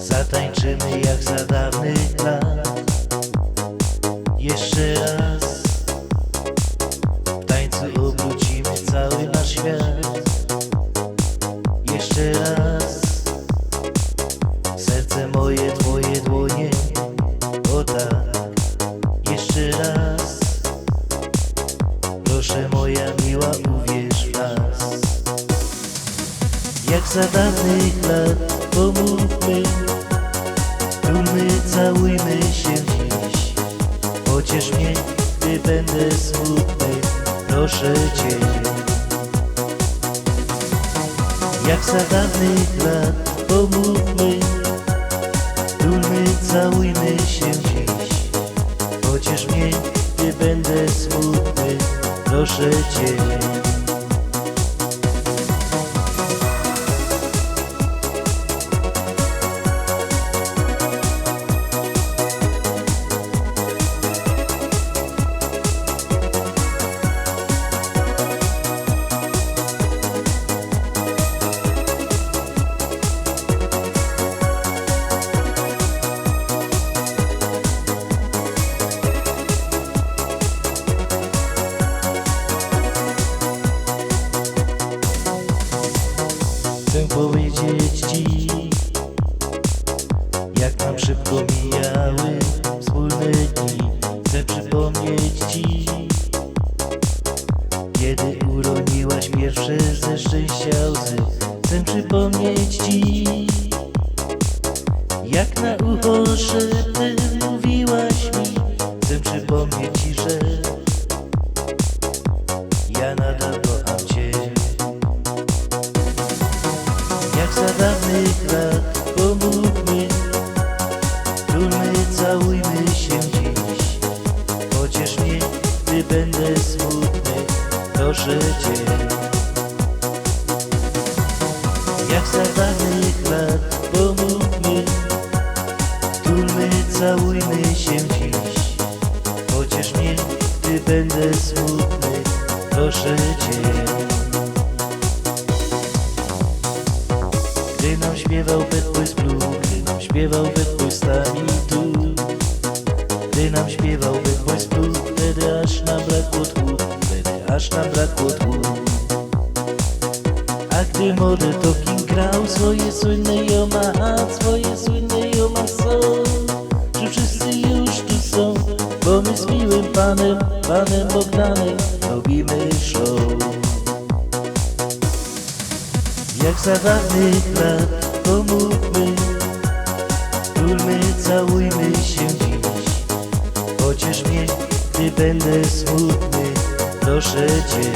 Zatańczymy jak za dawnych lat. Za dawnych lat pomówmy Tulmy, całujmy się dziś. Pociesz mnie, gdy będę smutny Proszę Cię. Jak za dawnych lat pomówmy Tulmy, całujmy się dziś. Pociesz mnie, gdy będę smutny Proszę Cię powiedzieć jak nam szybko mijały wspólne dni. Chcę przypomnieć Ci, kiedy uroniłaś pierwsze ze szczęścia łzy. Chcę przypomnieć Ci, jak na ucho szeptem będę smutny Proszę Cię Jak za dawnych lat pomówmy Tulmy, całujmy się dziś. Pociesz mnie, gdy będę smutny Proszę Cię Gdy nam śpiewał Bad Boys Blue Gdy nam śpiewał Bad Boys Stami aż nam brakło tchu Wtedy aż nam brakło tchu A gdy model Talking grał Swoje słynne Yamaha Swoje słynne Yamaha Że wszyscy już tu są Bo my z miłym panem Panem Bogdanem Robimy show. Jak za dawnych lat pomówmy Tulmy, całujmy się będę smutny Proszę Cię.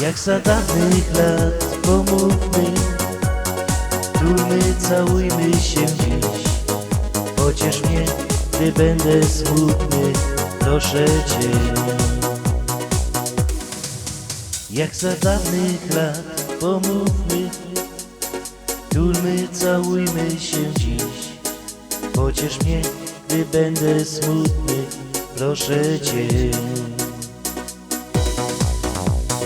Jak za dawnych lat pomówmy Tulmy, całujmy się dziś. Pociesz mnie, gdy będę smutny Proszę Cię. Jak za dawnych lat pomówmy Tulmy, całujmy się dziś. Pociesz mnie, gdy będę smutny Proszę Cię.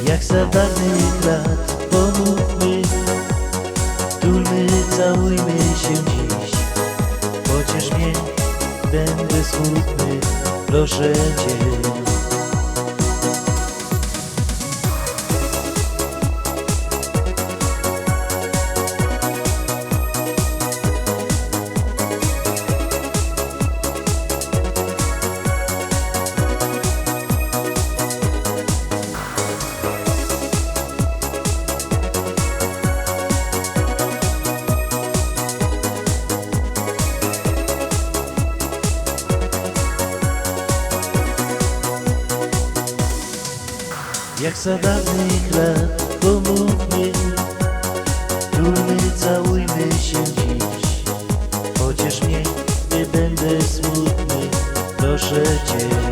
Jak za dawnych lat pomówmy Tulmy, całujmy się dziś. Pociesz mnie, będę smutny Proszę Cię Jak za dawnych lat pomówmy Tulmy, całujmy się dziś. Chociaż nie, nie będę smutny. Proszę Cię.